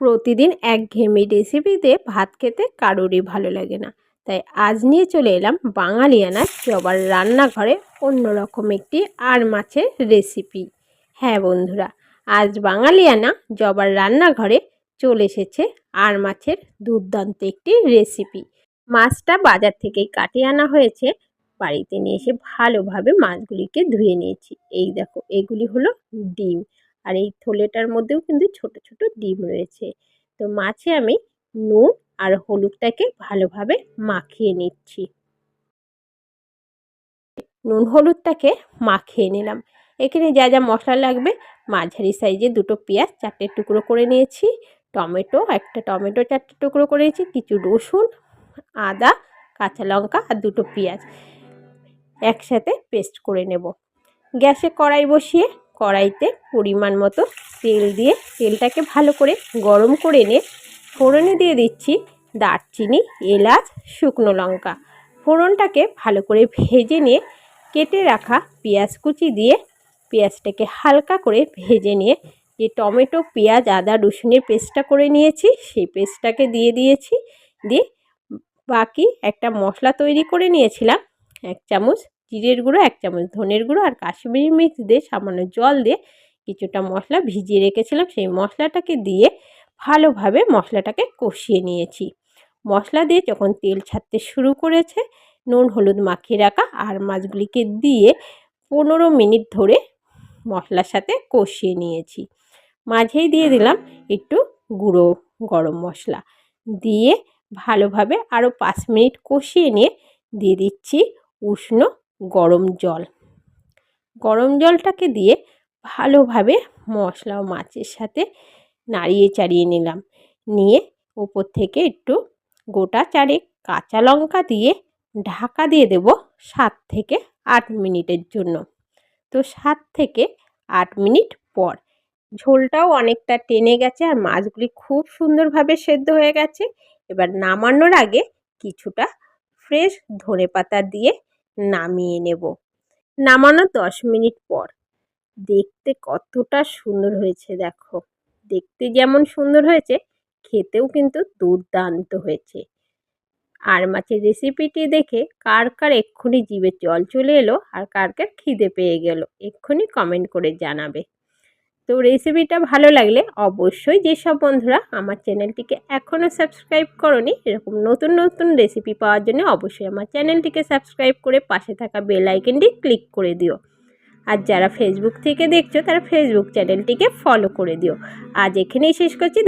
প্রতিদিন একঘেয়েমি রেসিপিতে ভাত খেতে কারোরই ভালো লাগে না। তাই আজ নিয়ে চলে এলাম বাঙালিয়ানা জবার রান্নাঘরে অন্যরকম একটি আর মাছের রেসিপি। হ্যাঁ বন্ধুরা, আজ বাঙালিয়ানা জবার রান্নাঘরে চলে এসেছে আর মাছের দুর্দান্ত একটি রেসিপি। মাছটা বাজার থেকেই কাটিয়ে আনা হয়েছে। বাড়িতে নিয়ে এসে ভালোভাবে মাছগুলিকে ধুয়ে নিয়েছি। এই দেখো, এগুলি হলো ডিম। আর এই থলেটার মধ্যেও কিন্তু ছোট ছোট ডিম রয়েছে। তো মাছে আমি নুন আর হলুদটাকে ভালোভাবে মাখিয়ে নিচ্ছি। নুন, হলুদটাকে মাখিয়ে নিলাম। এখানে যা যা মশলা লাগবে, মাঝারি সাইজে দুটো পেঁয়াজ চারটে টুকরো করে নিয়েছি, টমেটো একটা টমেটো চারটে টুকরো করে নিয়েছি, কিছু রসুন, আদা, কাঁচা লঙ্কা আর দুটো পেঁয়াজ। একসাথে পেস্ট করে নেব। গ্যাসে কড়াই বসিয়ে কড়াইতে পরিমাণ মতো তেল দিয়ে তেলটাকে ভালো করে গরম করে নিয়ে ফোড়নে দিয়ে দিচ্ছি দারচিনি, এলাচ, শুকনো লঙ্কা। ফোড়নটাকে ভালো করে ভেজে নিয়ে কেটে রাখা পেঁয়াজ কুচি দিয়ে পেঁয়াজটাকে হালকা করে ভেজে নিয়ে যে টমেটো, পেঁয়াজ, আদা, রসুনের পেস্টটা করে নিয়েছি, সেই পেস্টটাকে দিয়ে দিয়েছি। দিয়ে বাকি একটা মশলা তৈরি করে নিয়েছিলাম, এক চামচ জিরের গুঁড়ো এক চামচ, ধনের গুঁড়ো আর কাশ্মীরি মিক্স দিয়ে সামান্য জল দিয়ে কিছুটা মশলা ভিজিয়ে রেখেছিলাম। সেই মশলাটাকে দিয়ে ভালোভাবে মশলাটাকে কষিয়ে নিয়েছি। মশলা দিয়ে যখন তেল ছাড়তে শুরু করেছে, নুন, হলুদ মাখিয়ে রাখা আর মাছগুলিকে দিয়ে পনেরো মিনিট ধরে মশলার সাথে কষিয়ে নিয়েছি। মাঝেই দিয়ে দিলাম একটু গুঁড়ো গরম মশলা। দিয়ে ভালোভাবে আরও পাঁচ মিনিট কষিয়ে নিয়ে দিয়ে দিচ্ছি উষ্ণ গরম জল। গরম জলটাকে দিয়ে ভালোভাবে মশলা ও মাছের সাথে নাড়িয়ে চাড়িয়ে নিলাম। নিয়ে ওপর থেকে একটু গোটা চারেক কাঁচা লঙ্কা দিয়ে ঢাকা দিয়ে দেব সাত থেকে আট মিনিটের জন্য। তো সাত থেকে আট মিনিট পর ঝোলটাও অনেকটা টেনে গেছে আর মাছগুলি খুব সুন্দরভাবে সেদ্ধ হয়ে গেছে। এবার নামানোর আগে কিছুটা ফ্রেশ ধনে পাতা দিয়ে নামিয়ে নেব। নামানো দশ মিনিট পর। দেখতে কতটা সুন্দর হয়েছে, দেখো। দেখতে যেমন সুন্দর হয়েছে, খেতেও কিন্তু দুর্দান্ত হয়েছে। আর মাছের রেসিপিটি দেখে কার কার এক্ষুনি জিভে জল চলে এলো আর কার কার খিদে পেয়ে গেল, এক্ষুনি কমেন্ট করে জানাবে। তো রেসিপিটা ভালো লাগলে অবশ্যই যেসব বন্ধুরা আমার চ্যানেলটিকে এখনও সাবস্ক্রাইব করনি, এরকম নতুন নতুন রেসিপি পাওয়ার জন্য অবশ্যই আমার চ্যানেলটিকে সাবস্ক্রাইব করে পাশে থাকা বেল আইকনটি ক্লিক করে দিও। আর যারা ফেসবুক থেকে দেখছ তারা ফেসবুক চ্যানেলটিকে ফলো করে দিও। আজ এখানেই শেষ করছি